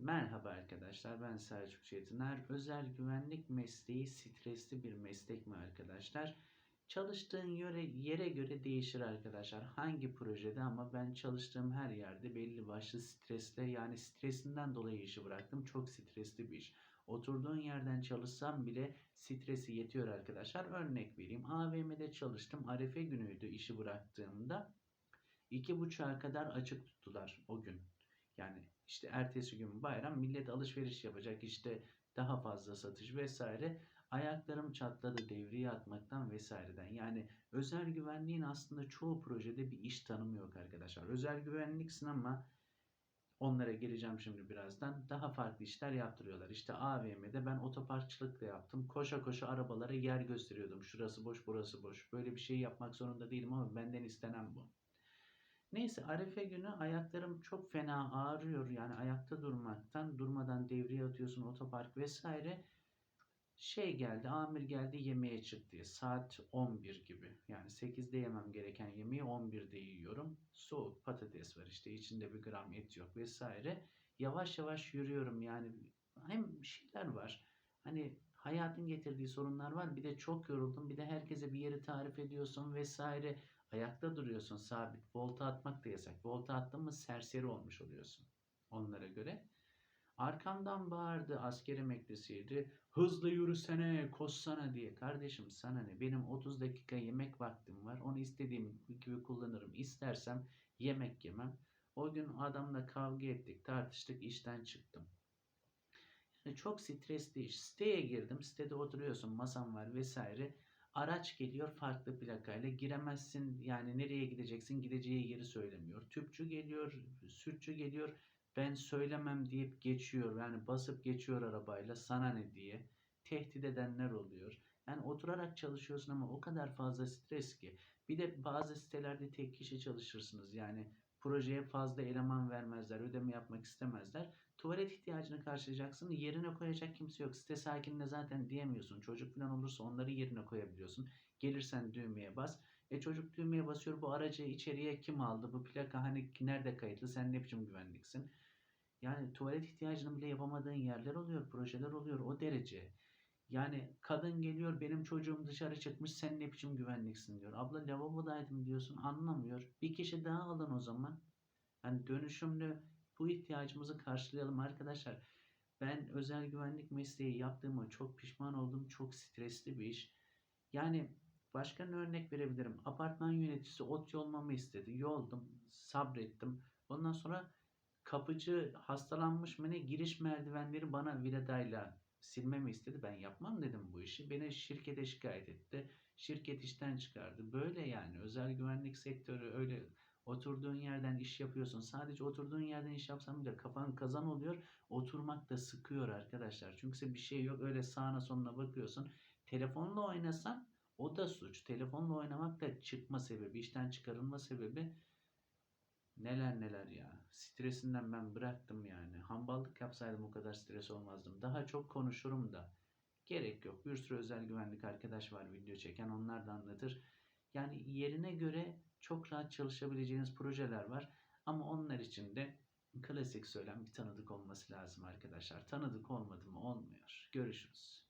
Merhaba arkadaşlar ben Selçuk Çetiner. Özel güvenlik mesleği stresli bir meslek mi arkadaşlar? Çalıştığın yere, yere göre değişir arkadaşlar. Hangi projede ama ben çalıştığım her yerde belli başlı stresle yani stresinden dolayı işi bıraktım. Çok stresli bir iş. Oturduğun yerden çalışsam bile stresi yetiyor arkadaşlar. Örnek vereyim. AVM'de çalıştım. Arefe günüydü işi bıraktığımda. iki buçuğa kadar açık tuttular o gün. Yani işte ertesi gün bayram millet alışveriş yapacak işte daha fazla satış vesaire. Ayaklarım çatladı devriye atmaktan vesaireden. Yani özel güvenliğin aslında çoğu projede bir iş tanımı yok arkadaşlar. Özel güvenliksin ama onlara geleceğim şimdi birazdan. Daha farklı işler yaptırıyorlar. İşte AVM'de ben otoparkçılık da yaptım. Koşa koşa arabalara yer gösteriyordum. Şurası boş, burası boş. Böyle bir şey yapmak zorunda değilim ama benden istenen bu. Neyse Arefe günü ayaklarım çok fena ağrıyor. Yani ayakta durmaktan, durmadan devriye atıyorsun otopark vesaire. Şey geldi, amir geldi yemeğe çık diye. Saat 11 gibi. Yani 8'de yemem gereken yemeği 11'de yiyorum. Soğuk patates var işte içinde bir gram et yok vesaire. Yavaş yavaş yürüyorum yani hem şeyler var. Hani hayatın getirdiği sorunlar var. Bir de çok yoruldum. Bir de herkese bir yeri tarif ediyorsun vesaire. Ayakta duruyorsun sabit. Volta atmak da yasak. Volta attın mı serseri olmuş oluyorsun onlara göre. Arkamdan bağırdı asker emeklisiydi. Hızlı yürüsene, koşsana diye. Kardeşim sana ne? Benim 30 dakika yemek vaktim var. Onu istediğim gibi kullanırım. İstersem yemek yemem. O gün adamla kavga ettik, tartıştık, işten çıktım. Yani çok stresli iş. Siteye girdim. Sitede oturuyorsun, masan var vesaire. Araç geliyor farklı plakayla giremezsin. Yani nereye gideceksin gideceği yeri söylemiyor. Tüpçü geliyor, sütçü geliyor. Ben söylemem deyip geçiyor. Yani basıp geçiyor arabayla sana ne diye. Tehdit edenler oluyor. Yani oturarak çalışıyorsun ama o kadar fazla stres ki. Bir de bazı sitelerde tek kişi çalışırsınız. Yani projeye fazla eleman vermezler, ödeme yapmak istemezler. Tuvalet ihtiyacını karşılayacaksın, yerine koyacak kimse yok. Site sakinine zaten diyemiyorsun. Çocuk falan olursa onları yerine koyabiliyorsun. Gelirsen düğmeye bas. E çocuk düğmeye basıyor, bu aracı içeriye kim aldı, bu plaka hani nerede kayıtlı, sen ne biçim güvenliksin? Yani tuvalet ihtiyacını bile yapamadığın yerler oluyor, projeler oluyor o derece. Yani kadın geliyor benim çocuğum dışarı çıkmış sen ne biçim güvenliksin diyor. Abla lavabodaydım diyorsun anlamıyor. Bir kişi daha alın o zaman. Yani dönüşümlü bu ihtiyacımızı karşılayalım arkadaşlar. Ben özel güvenlik mesleği yaptığıma çok pişman oldum. Çok stresli bir iş. Yani başka ne örnek verebilirim? Apartman yöneticisi ot yolmamı istedi. Yoldum, sabrettim. Ondan sonra kapıcı hastalanmış mı ne giriş merdivenleri bana viradayla silmemi istedi. Ben yapmam dedim bu işi. Beni şirkete şikayet etti. Şirket işten çıkardı. Böyle yani özel güvenlik sektörü öyle oturduğun yerden iş yapıyorsun. Sadece oturduğun yerden iş yapsan bile kafan kazan oluyor. Oturmak da sıkıyor arkadaşlar. Çünkü bir şey yok. Öyle sağına sonuna bakıyorsun. Telefonla oynasan o da suç. Telefonla oynamak da çıkma sebebi, işten çıkarılma sebebi. Neler neler ya. Stresinden ben bıraktım yani. Hamballık yapsaydım o kadar stres olmazdım. Daha çok konuşurum da. Gerek yok. Bir sürü özel güvenlik arkadaş var video çeken. Onlar da anlatır. Yani yerine göre çok rahat çalışabileceğiniz projeler var. Ama onlar için de klasik söylem bir tanıdık olması lazım arkadaşlar. Tanıdık olmadı mı olmuyor. Görüşürüz.